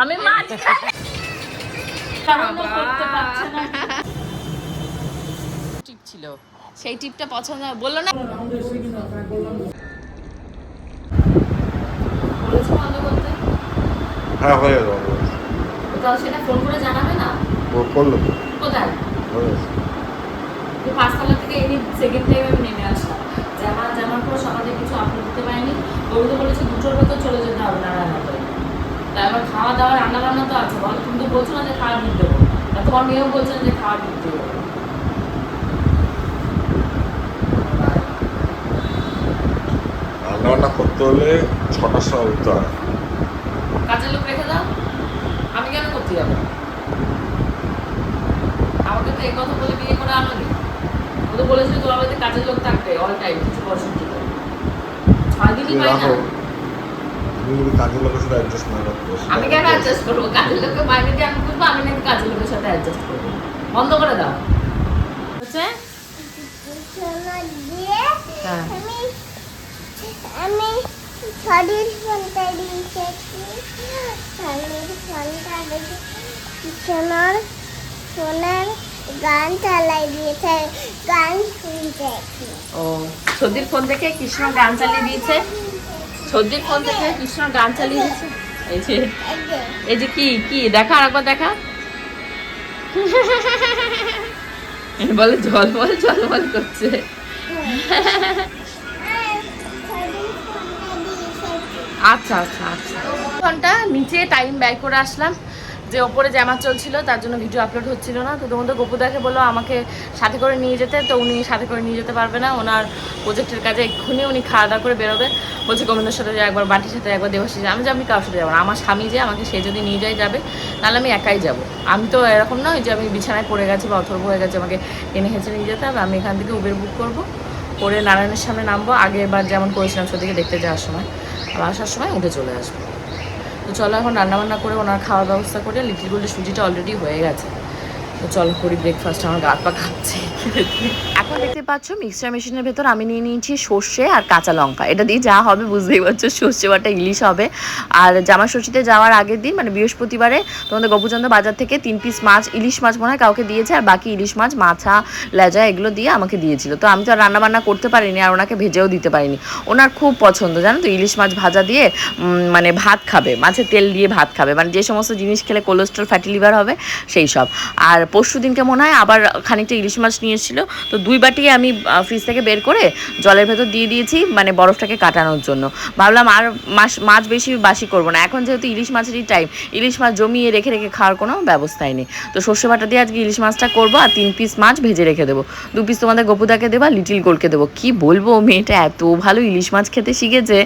আমি টিপ ছিল। সেই টিপটা পছন্দ বলল না হ্যাঁ হয়ে গেল তো সেটা ফোন করে জানাবে না? ও করল। তো কোথায়? হয়ে গেছে। তো পাঁচতলা থেকে সেকেন্ড টাইম আমি নেমে আসলাম। জামা জামার পর সকালে কিছু আপলোড দিতে পারিনি গৌরী বলেছে দুটোর ভেতর চলে যেতে হবে নারায়ণ তারপর খাওয়া দাওয়া রান্না বান্না তো আছে। বলো তুমি তো বলছো না যে খাওয়ার দিতে দেবো। আর তোমার মেয়েও বলছে যে খাওয়ার দিতে দেবো। রান্না বান্না করতে হলে ছটার সময় উঠতে হয়। কাজের লোক রেখে দাও। আমি কেন করতে যাব? আমাকে তো এই কথা বলে বিয়ে করে আনোনি ও তো বলেছিল তোমার বাড়িতে কাজের লোক থাকবে অল টাইম কিছু ছয় দিনই পাই না তুমি যদি কাজের লোকের সাথে অ্যাডজাস্ট না করতে আমি কেন অ্যাডজাস্ট করব? কাজের লোককে বাইরে দিয়ে আমি করব আমি নাকি কাজের লোকের সাথে অ্যাডজাস্ট করব? বন্ধ করে দাও। হচ্ছে? হ্যাঁ। আমি আমি শরীর ফোনটা দিয়েছি শরীর ফোনটা দেখে সোনার সোনার গান চালাই দিয়েছে গান শুনছে ও সর্দির ফোন থেকে কৃষ্ণ গান চালিয়ে দিয়েছে। সর্দির ফোন থেকে কৃষ্ণ গান চালিয়ে দিচ্ছে। এই যে এই যে কি কি দেখা আর একবার দেখা? বলে জলমল জলমল করছে। আচ্ছা আচ্ছা আচ্ছা। ঘণ্টা নিচে টাইম ব্যয় করে আসলাম। যে ওপরে জ্যামা চলছিল, তার জন্য ভিডিও আপলোড হচ্ছিল না। তো তোমাদের গোপুদাকে বলল, আমাকে সাথে করে নিয়ে যেতে। তো উনি সাথে করে নিয়ে যেতে পারবে না। ওনার প্রজেক্টের কাজে এক্ষুনি উনি খাওয়া দাওয়া করে বেরোবে। বলছে, গোবিন্দের সাথে যে একবার, বাটির সাথে একবার দেবাশিস আমি যে আমি কারোর সাথে যাব না। আমার স্বামী যে আমাকে সে যদি নিয়ে যায়, যাবে তাহলে আমি একাই যাব। আমি তো এরকম নয় যে আমি বিছানায় পড়ে গেছি বা অথর্ব হয়ে গেছে, আমাকে টেনে হেঁচে নিয়ে যেতে হবে। আমি এখান থেকে উবের বুক করব, করে নারায়ণের সামনে নামবো। আগে এবার যেমন করেছিলাম, সেদিকে দেখতে যাওয়ার সময়। আবার আসার সময় উঠে চলে আসব। তো চলো এখন রান্নাবান্না করে ওনার খাওয়ার ব্যবস্থা করে লিটিল গোল্ডের সুজিটা অলরেডি হয়ে গেছে। তো চলো করি ব্রেকফাস্ট আমার গা পা খাচ্ছে এখন দেখতে পাচ্ছ মিক্সচার মেশিনের ভেতর আমি নিয়ে নিয়েছি সর্ষে আর কাঁচা লঙ্কা। এটা দিয়ে যা হবে বুঝতেই পারছ, সর্ষে বাটা ইলিশ হবে। আর জামা ষষ্ঠীতে যাওয়ার আগের দিন মানে বৃহস্পতিবারে তোমাদের গোপুচন্দ্র বাজার থেকে তিন পিস মাছ, ইলিশ মাছ মনে হয় কাউকে দিয়েছে, আর বাকি ইলিশ মাছ, মাছা, লেজা এগুলো দিয়ে আমাকে দিয়েছিল। তো আমি তো আর রান্নাবান্না করতে পারিনি আর ওনাকে ভেজেও দিতে পারিনি। ওনার খুব পছন্দ, জানো তো, ইলিশ মাছ ভাজা দিয়ে মানে ভাত খাবে, মাছের তেল দিয়ে ভাত খাবে। মানে যে সমস্ত জিনিস খেলে কোলেস্ট্রল ফ্যাটি লিভার হবে, সেই সব। আর পরশু দিনকে মনে হয় আবার খানিকটা ইলিশ মাছ নিয়ে এসেছিল তো দুই বাটি আমি ফ্রিজ থেকে বের করে জলের ভেতর দিয়ে দিয়েছি মানে বরফটাকে কাটানোর জন্য। ভাবলাম আর মাছ মাছ বেশি বাসি করব না। এখন যেহেতু ইলিশ মাছেরই টাইম ইলিশ মাছ জমিয়ে রেখে রেখে খাওয়ার কোনো ব্যবস্থাই নেই। তো সর্ষে বাটা দিয়ে আজকে ইলিশ মাছটা করব আর তিন পিস মাছ ভেজে রেখে দেবো। দু পিস তোমাদের গোপুদাকে দেবো আর লিটিল গোলকে দেবো। কি বলব, মেয়েটা এত ভালো ইলিশ মাছ খেতে শিখেছে।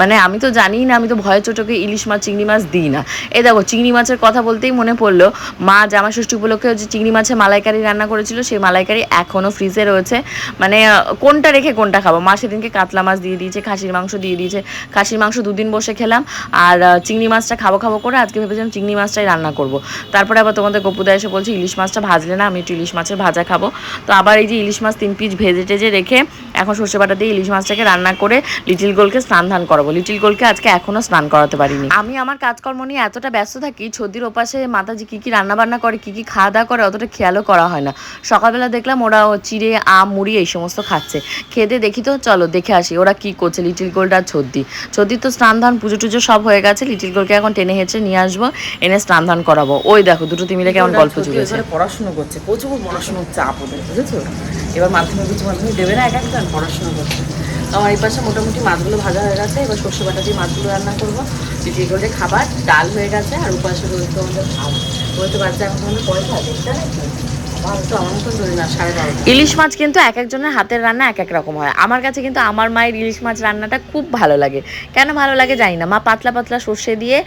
মানে আমি তো জানি না, আমি তো ভয়ে চোটকে ইলিশ মাছ, চিংড়ি মাছ দিই না। এ দেখো, চিংড়ি মাছের কথা বলতেই মনে পড়ল, মা জামা ষষ্ঠী উপলক্ষে যে চিংড়ি মাছের মালাইকারি রান্না করেছিল, সেই মালাইকারি এখনও ফ্রিজে রয়েছে। মানে কোনটা রেখে কোনটা খাব? মা সেদিনকে কাতলা মাছ দিয়ে দিয়েছে, খাসির মাংস দিয়ে দিয়েছে। খাসির মাংস দুদিন বসে খেলাম, আর চিংড়ি মাছটা খাব খাব করে আজকে ভেবেছিলাম চিংড়ি মাছটাই রান্না করব। তারপরে আবার তোমাদের গপুদা এসে বলছে, ইলিশ মাছটা ভাজলে না, আমি একটু ইলিশ মাছের ভাজা খাব। তো আবার এই যে ইলিশ মাছ তিন পিস ভেজে টেজে রেখে এখন সর্ষে বাটা দিয়ে ইলিশ মাছটাকে রান্না করে লিটিল গোলকে স্নান ধান করাবো। লিটিল গোলকে আজকে এখনও স্নান করাতে পারিনি। আমি আমার কাজকর্ম নিয়ে এতটা ব্যস্ত থাকি, ছদির ওপাশে মাতাজি কী কী রান্না বান্না করে, কী কী খাওয়া দাওয়া করে, অতটা খেয়ালও করা হয় না। সকালবেলা দেখলাম ওরা ও চিড়ে আম মুড়ি এই সমস্ত খাচ্ছে। খেতে দেখি তো চলো দেখে আসি ওরা কি করছে লিটিল গোল্ড আর ছদ্দি। ছদ্দির তো স্নান ধান পুজো টুজো সব হয়ে গেছে লিটিল গোলকে এখন টেনে হেঁচে নিয়ে আসব এনে স্নান ধান করাবো। ওই দেখো দুটো তিমিলে কেমন গল্প জুড়েছে। পড়াশুনো করছে প্রচুর পড়াশোনার চাপ ওদের বুঝেছ? এবার মাধ্যমিক উচ্চ মাধ্যমিক দেবে না এক একজন পড়াশোনা করছে। আমার এই পাশে মোটামুটি মাছগুলো ভাজা হয়ে গেছে এবার সর্ষে বাটা দিয়ে মাছগুলো রান্না করব। লিটিল গোল্ডের খাবার ডাল হয়ে গেছে আর উপাসে রয়েছে আমাদের ভাত বলতে পারছে এখন আমাদের পয়সা দেখতে নাকি ইলিশ মাছ কিন্তু এক একজনের হাতের রান্না এক এক রকম হয়। আমার কাছে কিন্তু আমার মায়ের ইলিশ মাছ রান্নাটা খুব ভালো লাগে। কেন ভালো লাগে জানি না। মা পাতলা পাতলা সর্ষে দিয়ে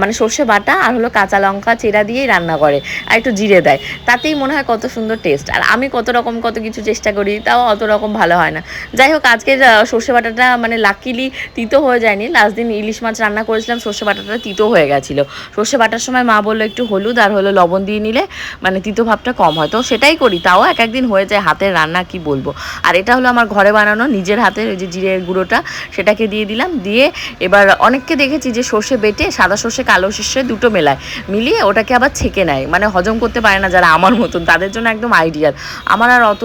মানে সর্ষে বাটা আর হলো কাঁচা লঙ্কা চেরা দিয়েই রান্না করে আর একটু জিরে দেয়। তাতেই মনে হয় কত সুন্দর টেস্ট আর আমি কত রকম কত কিছু চেষ্টা করি, তাও অত রকম ভালো হয় না। যাই হোক, আজকে সর্ষে বাটাটা মানে লাকিলি তিতো হয়ে যায়নি। লাস্ট দিন ইলিশ মাছ রান্না করেছিলাম, সর্ষে বাটাটা তিতো হয়ে গেছিল। সর্ষে বাটার সময় মা বলল একটু হলুদ আর হলো লবণ দিয়ে নিলে মানে তিতো ভাবটা কম হয়। তো সেটাই করি। তাও এক একদিন হয়ে যায় হাতের রান্না, কি বলব? আর এটা হলো আমার ঘরে বানানো, নিজের হাতের ওই যে জিরের গুঁড়োটা, সেটাকে দিয়ে দিলাম। দিয়ে এবার অনেককে দেখেছি যে সর্ষে বেটে সাদা সর্ষে, কালো সর্ষে দুটো মেলায়। মিলিয়ে ওটাকে আবার ছেঁকে নেয়। মানে হজম করতে পারে না যারা আমার মতন, তাদের জন্য একদম আইডিয়াল আমার আর অত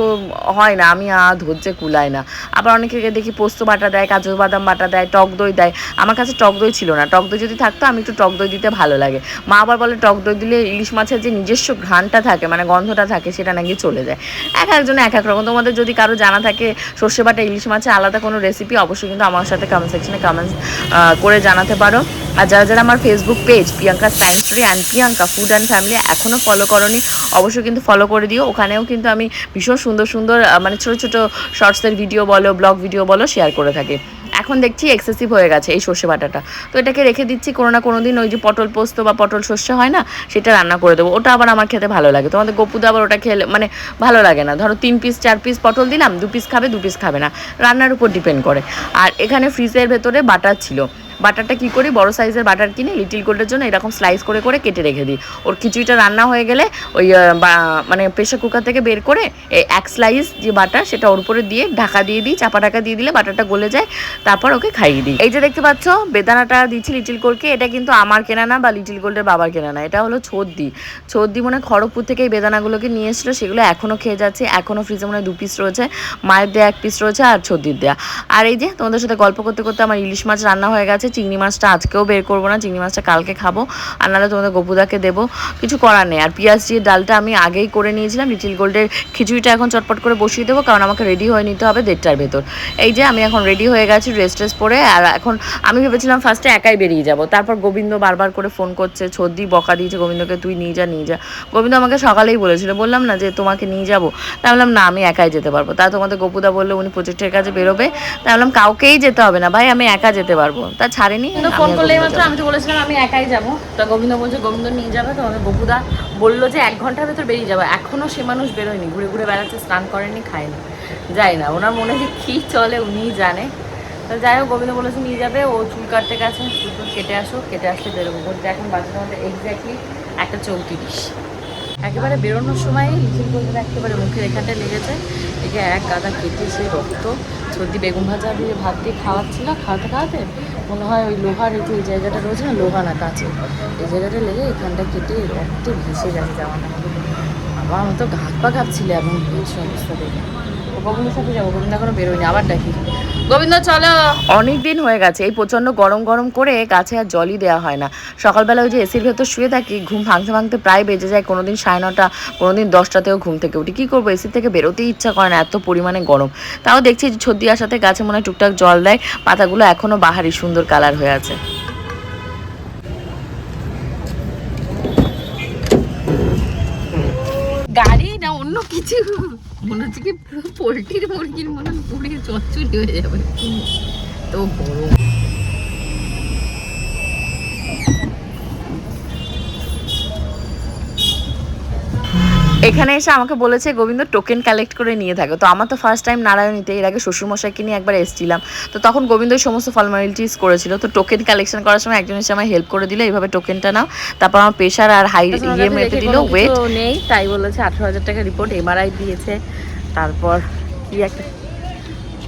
হয় না, আমি আর ধৈর্যে কুলায় না। আবার অনেকে দেখি পোস্ত বাটা দেয়, কাজু বাদাম বাটা দেয়, টক দই দেয়। আমার কাছে টক দই ছিল না। টক দই যদি থাকতো, আমি একটু টক দই দিতে ভালো লাগে। মা আবার বলে, টক দই দিলে ইলিশ মাছের যে নিজস্ব ঘ্রাণটা থাকে মানে গন্ধটা থাকে সেটা নাকি চলে যায়। এক একজন এক এক রকম। তোমাদের যদি কারও জানা থাকে সর্ষে বাটা, ইলিশ মাছের আলাদা কোনো রেসিপি অবশ্যই কিন্তু আমার সাথে কমেন্ট সেকশনে কমেন্টস করে জানাতে পারো। আর যারা যারা আমার Facebook page Priyanka science story and Priyanka food and family এখনও ফলো করনি, অবশ্যই কিন্তু ফলো করে দিও। ওখানেও কিন্তু আমি ভীষণ সুন্দর সুন্দর মানে ছোটো ছোটো শর্টসের ভিডিও বলো ব্লগ ভিডিও বলো শেয়ার করে থাকি। এখন দেখছি এক্সেসিভ হয়ে গেছে এই সর্ষে বাটাটা। তো এটাকে রেখে দিচ্ছি কোনো না কোনো দিন, ওই যে পটল পোস্ত বা পটল সর্ষে হয় না, সেটা রান্না করে দেবো। ওটা আবার আমার খেতে ভালো লাগে। তোমাদের গপুদা আবার ওটা খেলে মানে ভালো লাগে না। ধরো তিন পিস চার পিস পটল দিলাম, দু পিস খাবে, দু পিস খাবে না। রান্নার উপর ডিপেন্ড করে। আর এখানে ফ্রিজের ভেতরে বাটার ছিল। বাটারটা কি করি? বড় সাইজের বাটার কিনে লিটিল গোল্ডের জন্য এরকম স্লাইস করে করে কেটে রেখে দিই। ওর খিচুড়িটা রান্না হয়ে গেলে ওই মানে প্রেশার কুকার থেকে বের করে এক স্লাইস যে বাটার সেটা ওর উপরে দিয়ে ঢাকা দিয়ে দিই, চাপা ঢাকা দিয়ে দিলে বাটারটা গলে যায়, তারপর ওকে খাইয়ে দিই। এই যে দেখতে পাচ্ছ, বেদানাটা দিচ্ছি লিটিল গোল্ডকে এটা কিন্তু আমার কেনা না বা লিটিল গোল্ডের বাবার কেনা না, এটা হলো ছোদ্দি। ছোদ্দি মনে খড়গপুর থেকে এই বেদানাগুলোকে নিয়ে এসেছিল, সেগুলো এখনও খেয়ে যাচ্ছে এখনও ফ্রিজে মনে হয় দু পিস রয়েছে, মায়ের দেয়া এক পিস রয়েছে আর ছদ্দির দেয়া। আর এই যে তোমাদের সাথে গল্প করতে করতে আমার ইলিশ মাছ রান্না হয়ে গেছে চিংড়ি মাছটা আজকেও বের করব না, চিংড়ি মাছটা কালকে খাব। আর নাহলে তোমাদের গপুদাকে দেবো। কিছু করার নেই। আর পেঁয়াজ দিয়ে ডালটা আমি আগেই করে নিয়েছিলাম, লিটিল গোল্ডের খিচুড়িটা এখন চটপট করে বসিয়ে দেবো, কারণ আমাকে রেডি হয়ে নিতে হবে দেড়টার ভেতর। এই যে আমি এখন রেডি হয়ে গেছি ড্রেস ট্রেস পরে, আর এখন আমি ভেবেছিলাম ফার্স্টে একাই বেরিয়ে যাব। তারপর গোবিন্দ বারবার করে ফোন করছে, ছদ্দি বকা দিয়েছে, গোবিন্দকে তুই নিয়ে যা নিয়ে যা। গোবিন্দ আমাকে সকালেই বলেছিল, বললাম না যে তোমাকে নিয়ে যাব। তাই বললাম, না, আমি একাই যেতে পারব। তা তোমাদের গপুদা বলল, উনি প্রজেক্টের কাজে বেরোবে। তাই বললাম, কাউকেই যেতে হবে না, ভাই, আমি একা যেতে পারব। তা ছাড়েনি। কিন্তু ফোন করলে মাত্র আমি তো বলেছিলাম আমি একাই যাব। তা গোবিন্দ বলছে গোবিন্দ নিয়ে যাবে তো আমাদের বকুদা বলল যে এক ঘণ্টার ভেতর বেরিয়ে যাব। এখনও সে মানুষ বেরোয়নি ঘুরে ঘুরে বেড়াচ্ছে স্নান করেনি খায়নি। যাই না ওনার মনে যে কী চলে উনিই জানে। তো যাই হোক গোবিন্দ বলেছে নিয়ে যাবে ও চুল কাটতে গেছে চুল কেটে আসো কেটে আসলে বেরোবো। বলতে এখন বাজে আমাদের এক্স্যাক্টলি একটা চৌত্রিশ। একেবারে বেরোনোর সময় লিখিল গোলটা একেবারে মুখের এখানটায় লেগেছে। একে এক গাদা কেটে সে রক্ত সর্দি বেগুন ভাজা দিয়ে ভাত দিয়ে খাওয়াচ্ছিল খাওয়াতে খাওয়াতে মনে হয় ওই লোহার এই যে এই জায়গাটা রয়েছে না, লোহা না কাছে এই জায়গাটা লেগে এখানটা কেটে রক্ত ভেসে গেছে জামাটা। আমার মতো ঘাঁক পা কাঁপছিল এবং ভীষণ অবস্থা দেখে। ও কখনো সাথে যাব, কখন এখনও বেরোয়নি, আবার ডাকি গোবিন্দ চলো। অনেক দিন হয়ে গেছে এই প্রচণ্ড গরম গরম করে গাছে আর জলই দেওয়া হয় না। সকালবেলা ওই যে এসির ভেতর শুয়ে থাকি ঘুম ভাঙতে ভাঙতে প্রায় বেজে যায় কোনোদিন সাড়ে নটা কোনোদিন দশটাতেও ঘুম থেকে উঠি। কী করব এসি থেকে বেরোতেই ইচ্ছা করে না এত পরিমাণে গরম। তাও দেখছি যে ছর্দি আসাতে গাছে মনে হয় টুকটাক জল দেয় পাতাগুলো এখনও বাহারি সুন্দর কালার হয়ে আছে। গাড়ি না অন্য কিছু? মনে হচ্ছে কি পুরো পোলট্রির মুরগির মনে হয় পুড়ে চচ্চড়ি হয়ে যাবে। তো গরম। এখানে এসে আমাকে বলেছে গোবিন্দ টোকেন কালেক্ট করে নিয়ে থাকো। তো আমার তো ফার্স্ট টাইম নারায়ণীতে এর আগে শ্বশুরমশাইকে নিয়ে একবার এসেছিলাম। তো তখন গোবিন্দ সমস্ত ফর্মালিটিস করেছিল। তো টোকেন কালেকশন করার সময় একজন এসে আমায় হেল্প করে দিল এইভাবে টোকেনটা নাও। তারপর আমার প্রেশার আর হাই ইয়ে মেপে দিল ওয়েট নেই তাই বলেছে আঠারো হাজার টাকা রিপোর্ট এমআরআই দিয়েছে। তারপর কি একটা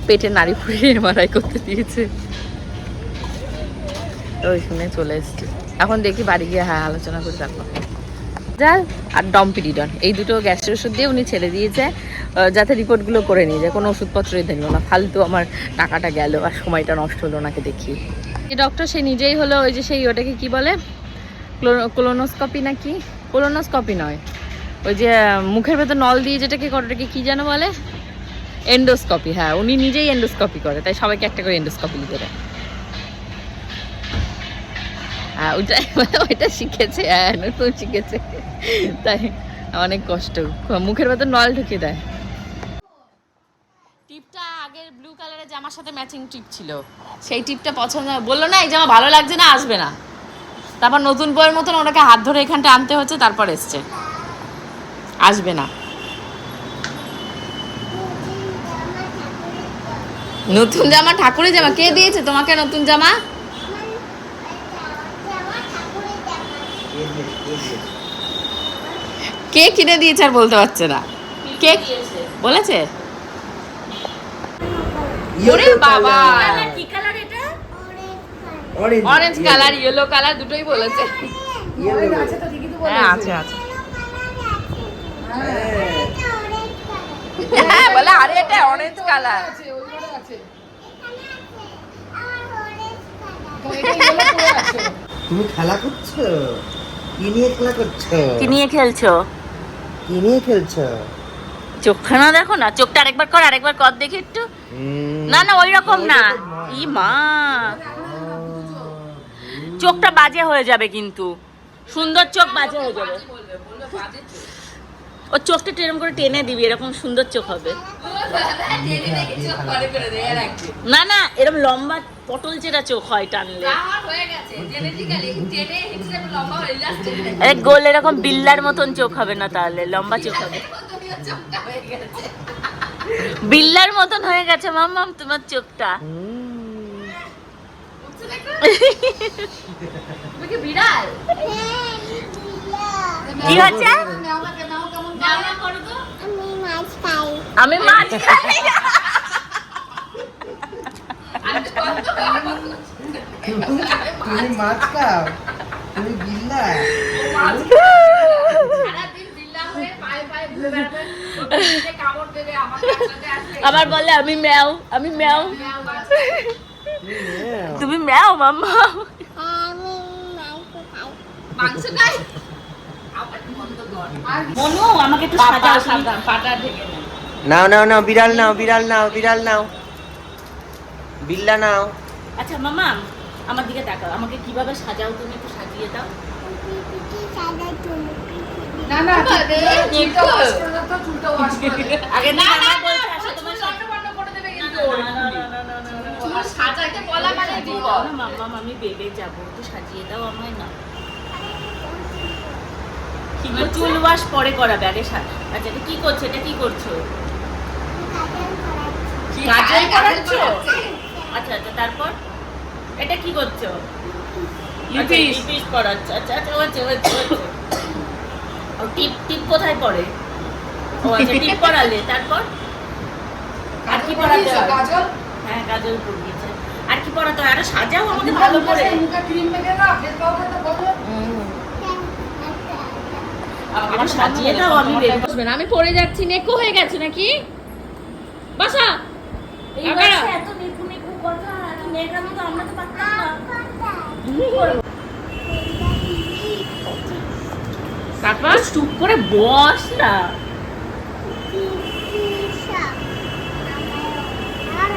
পেটে নাড়ি ফুড়িয়ে এমআরআই করতে দিয়েছে। তো ওই শুনে চলে এসেছি। এখন দেখি বাড়ি গিয়ে হ্যাঁ আলোচনা করি তারপর। জাল আর ডম্পিডিডন এই দুটো গ্যাসের ওষুধ দিয়ে উনি ছেড়ে দিয়েছে যাতে রিপোর্টগুলো করে নিয়ে যায়। কোনো ওষুধপত্রই দিল না। ফালতু আমার টাকাটা গেল আর সময়টা নষ্ট হলো ওনাকে দেখি যে ডক্টর সে নিজেই হলো ওই যে সেই ওটাকে কি বলে? কোলোনোস্কপি না কি? কোলোনোস্কপি নয়। ওই যে মুখের ভেতর নল দিয়ে যেটাকে করে, ওটাকে কি যেন বলে? এন্ডোস্কপি হ্যাঁ। উনি নিজেই এন্ডোস্কপি করে, তাই সবাইকে একটা করে এন্ডোস্কপি লিখে দেয়। হ্যাঁ ওইটা শিখেছে হ্যাঁ নতুন শিখেছে। তাই অনেক কষ্ট। মুখের ভেতর নল ঢুকিয়ে দেয়। টিপটা ব্লু কালারের জামার সাথে ম্যাচিং ছিল। সেই টিপটা পছন্দ বলল, না, এই জামা ভালো লাগছে না, আসবে না। তারপর নতুন বইয়ের মতন ওটাকে হাত ধরে এখানটা আনতে হচ্ছে, তারপর এসছে। আসবে না। নতুন জামা ঠাকুরের জামা। কে দিয়েছে তোমাকে নতুন জামা জামা ঠাকুরের জামা কে কিনে দিয়েছে আর বলতে পারছে না? কে বলেছে? ওরে বাবা! কি কালার এটা? Orange colour orange colour yellow colour দুটোই বলেছে। হ্যাঁ আছে আছে। অরেঞ্জ কালার হ্যাঁ বলে আরে এটা অরেঞ্জ কালার আমার অরেঞ্জ কালার তুমি খেলা করছ? কি নিয়ে খেলা করছ? কি নিয়ে খেলছো? কি নিয়ে খেলছো? চোখখানা দেখো না চোখটা আরেকবার কর আরেকবার কর দেখি একটু। না না ওই রকম না। ই মা। চোখটা বাজে হয়ে যাবে কিন্তু। সুন্দর চোখ বাজে হয়ে যাবে। ও চোখটা এরকম করে টেনে দিবি এরকম সুন্দর চোখ হবে। না না এরকম লম্বা পটল চেরা চোখ হয় টানলে। গোল এরকম বিল্লার মতন চোখ হবে না তাহলে লম্বা চোখ হবে। বিল্লার মতন হয়ে গেছে মাম্মাম তোমার চোখটা। বিড়াল? কি হচ্ছে? আমি মাছ খাই আমি মাছ খাই তুমি মাছ খাও তুমি বিল্লা। আবার বলে আমি ম্যাও আমি ম্যাও। তুমি ম্যাও মাম্মা। আমি মাছ খাই? মনু আমাকে একটু সাজাও সাবধান পাটা ঢেকে নাও নাও নাও বিড়াল নাও বিড়াল নাও বিড়াল নাও বিল্লা নাও আচ্ছা মামা আমার দিকে তাকাও আমাকে কীভাবে সাজাও তুমি একটু সাজিয়ে দাও আগে না না আসো তোমার বলা মানে বিপদ মাম্মা আমি বেবে যাব একটু সাজিয়ে দাও আমায় না চুল ওয়াশ পরে করাবে আগে সা- আচ্ছা এটা কি করছ? এটা কি করছ? কাজল করাচ্ছো? আচ্ছা আচ্ছা তারপর? এটা কি করছ? ইউপিস। ইউপিস করাচ্ছো আচ্ছা আচ্ছা হচ্ছে হচ্ছে ও টিপ টিপ কোথায় পড়ে? ও আচ্ছা টিপ পড়ালে। তারপর? আর কি পড়াতে হয় হ্যাঁ কাজল পড়িয়েছে আর কি পড়াতে হয় আরও সাজাও আমাকে ভালো করে। আমাকে সাজিয়ে দাও আমি বের বসবে না আমি পড়ে যাচ্ছি নেকো হয়ে গেছে নাকি? বাসা। এত নিখু নিখু কথা মেয়েটার মতো আমরা তো পারতাম না। তারপর? চুপ করে বস না। আমার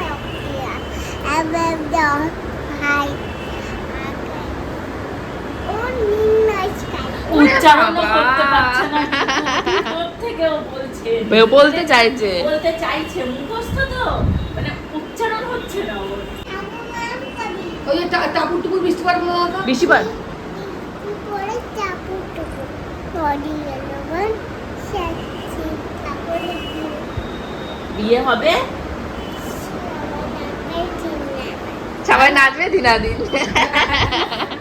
ভাই ও নিম্নাজ করতে পারছে না। থেকে ও বলছে? ও বলতে চাইছে। বলতে চাইছে মুখস্থ তো। মানে উচ্চারণ হচ্ছে না ওর। ওই টাপুর বৃষ্টি পার পরে বিয়ে হবে? সবাই নাচবে দিনাদিন।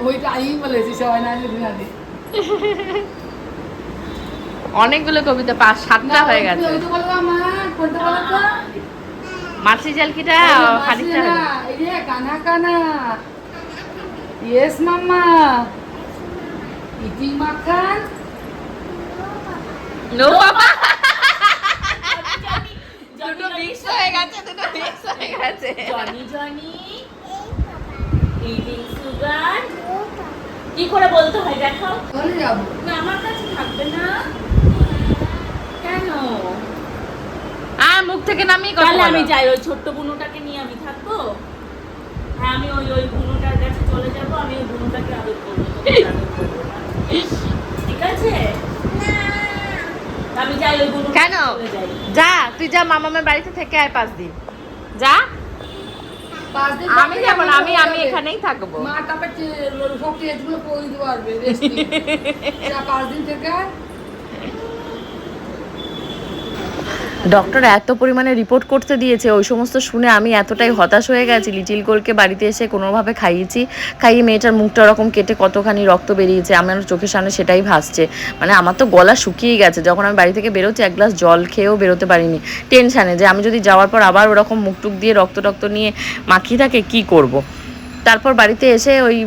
ওইটা আমি বলেছি সবাই না যদি না দিই অনেকগুলো কবিতা পাঁচ সাতটা হয়ে গেছে। মাছি জালকিটা খানিকটা কানা কানা। Yes mamma. ইটি মাখান। নো বাবা। দুটো মিক্স হয়ে গেছে দুটো মিক্স হয়ে গেছে। Johnny Johnny. ইটিং সুগার কি করে বলতে হয় দেখাও চলে যাব। না আমার কাছে থাকবে না। কেন? আ মুখ থেকে নামিয়ে কথা তাহলে আমি যাই ওই ছোট্ট বুনুটাকে নিয়ে আমি থাকব? হ্যাঁ আমি ওই ওই বুনুটার কাছে চলে যাব আমি ওই বুনুটাকে আদর করব। ঠিক আছে? আমি যাই ওই বুনু কেন? যা তুই যা মামামের বাড়িতে থেকে আয় পাঁচ দিন। যা। আমি যাব না আমি আমি এখানেই থাকব। মা তারপর সব টেস্টগুলো করে দিতে পারবে পাঁচ দিন থেকে ডক্টর এত পরিমাণে রিপোর্ট করতে দিয়েছে, ওই সমস্ত শুনে আমি এতটাই হতাশ হয়ে গেছি। লিটিল গোলকে বাড়িতে এসে কোনোভাবে খাইয়েছি, খাইয়ে মেয়েটার মুখটা ওরকম কেটে কতখানি রক্ত বেরিয়েছে, আমার চোখের সামনে সেটাই ভাসছে। মানে আমার তো গলা শুকিয়ে গেছে, যখন আমি বাড়ি থেকে বেরোচ্ছি, এক গ্লাস জল খেয়েও বেরোতে পারিনি। টেনশানে যে আমি যদি যাওয়ার পর আবার ওরকম মুখ টুক দিয়ে রক্ত টক্ত নিয়ে মাখিয়ে থাকে, কি করব। তারপর বাড়িতে এসে ওই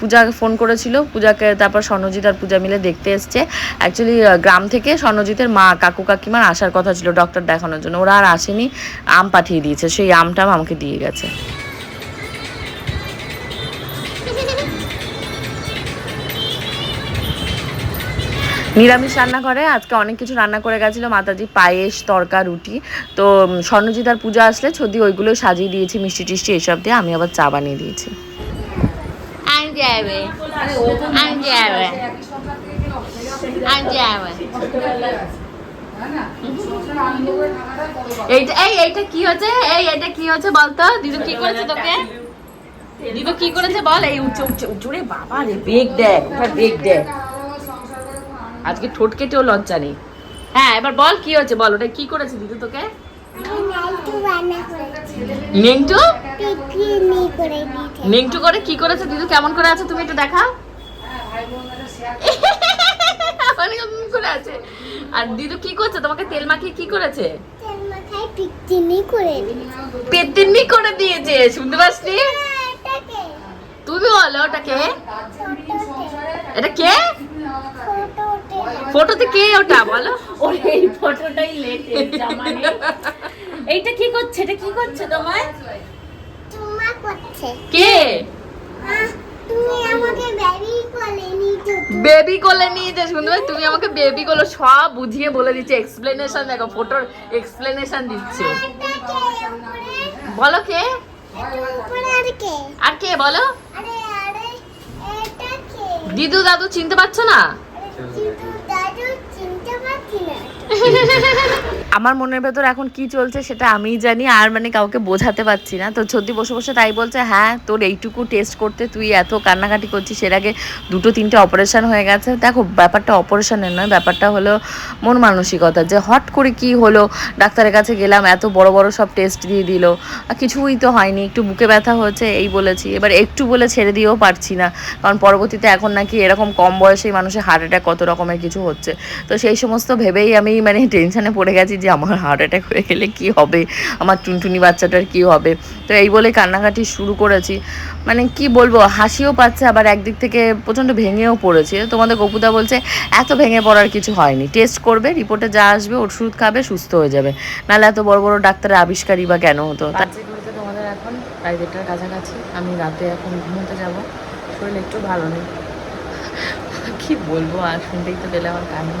পূজা ফোন করেছিল। পূজাকে, তারপর স্বর্ণজিৎ আর পূজা মিলে দেখতে এসছে। অ্যাকচুয়ালি গ্রাম থেকে স্বর্ণজিতের মা, কাকু, কাকিমার আসার কথা ছিল ডক্টর দেখানোর জন্য। ওরা আর আসেনি, আম পাঠিয়ে দিয়েছে। সেই আমটাম আমাকে দিয়ে গেছে। নিরামিষ রান্না করে আজকে অনেক কিছু রান্না করে গেছিল, মাতাজি পায়েস, তরকা, রুটি। তো স্বর্ণজিৎ আর পূজা আসলে ছদি ওইগুলো সাজিয়ে দিয়েছি, মিষ্টি টিষ্টি এসব দিয়ে আমি আবার চা বানিয়ে দিয়েছি। এইটা, এই কি এই এটা কি দিদু কি করেছে তোকে? বল? এই উচ্চ উচ্চ উচ্চরে বাবা রে, বেগ দেখ বেগ দেখ। আজকে ঠোঁট কেটেও লজ্জা নেই। হ্যাঁ এবার বল কি হয়েছে? বল, ওটা কি করেছে দিদি তোকে? নেংটু? নেংটু করে কি করেছে? দিদু, কেমন করে আছে? তুমি একটু এমন করে আছে। আর দিদু কি করছে? তোমাকে তেল মাখিয়ে কি করেছে? পেতিনি করে দিয়েছে, শুনতে পাচ্ছি তুমি বলো ওটাকে এটা কে? ফটোতে কে ওটা বলো? ওর এই ফটোটাই লেটেস্ট জামা নেই এইটা কি করছে? এটা কি করছে তোমায়? তোমা করছে। কে? তুমি আমাকে বেবি কোলে নিতে বেবি কোলে নিয়েছে শুনতে পাচ্ছ তুমি আমাকে বেবি কোলে সব বুঝিয়ে বলে দিচ্ছে এক্সপ্লেনেশন দেখো ফটোর এক্সপ্লেনেশন দিচ্ছে। বলো কে? আর কে? বলো? আরে আরে এটাকে দিদু দাদু চিনতে পারছ না আরে কিন্তু দাদু চিনতে পারছি না আমার মনের ভেতর এখন কি চলছে সেটা আমিই জানি, আর মানে কাউকে বোঝাতে পারছি না। তো সত্যি বসে বসে তাই বলছে হ্যাঁ তোর এইটুকু টেস্ট করতে তুই এত কান্নাকাটি করছিস, এর আগে দুটো তিনটে অপারেশন হয়ে গেছে। দেখো, ব্যাপারটা অপারেশনের নয়, ব্যাপারটা হলো মন মানসিকতা, যে হট করে কি হলো? ডাক্তারের কাছে গেলাম, এত বড় বড় সব টেস্ট দিয়ে দিল। আর কিছুই তো হয়নি, একটু বুকে ব্যথা হয়েছে, এই বলেছি। এবার একটু বলে ছেড়ে দিয়েও পারছি না, কারণ পরবর্তীতে এখন নাকি এরকম কম বয়সেই মানুষের হার্ট অ্যাটাক কত রকমের কিছু হচ্ছে। তো সেই সমস্ত ভেবেই আমি মানে টেনশনে পড়ে গেছি যে আমার হার্ট অ্যাটাক হয়ে গেলে কি হবে? আমার টুনটুনি বাচ্চাটার কি হবে? তো এই বলে কান্নাকাটি শুরু করেছি। মানে কি বলব, হাসিও পাচ্ছে, আবার একদিক থেকে প্রচণ্ড ভেঙেও পড়েছে। তোমাদের গপুদা বলছে, এত ভেঙে পড়ার কিছু হয়নি। টেস্ট করবে রিপোর্টে যা আসবে, ওষুধ খাবে, সুস্থ হয়ে যাবে। নাহলে এত বড় বড় ডাক্তারের আবিষ্কারই বা কেন হতো? তোমাদের এখন, প্রায় দেড়টার কাছাকাছি। আমি রাতে এখন ঘুমোতে যাব। শরীর একটু ভালো নেই। কি বলব, আর শুনতেই তো পেলে আমার কানে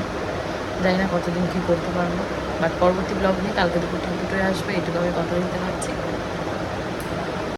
জানি না কতদিন কি করতে পারব। বাট পরবর্তী ব্লগ নিয়ে কালকে দুপুর ঠাকুর আসবে এটুকু আমি কথা দিতে পারছি।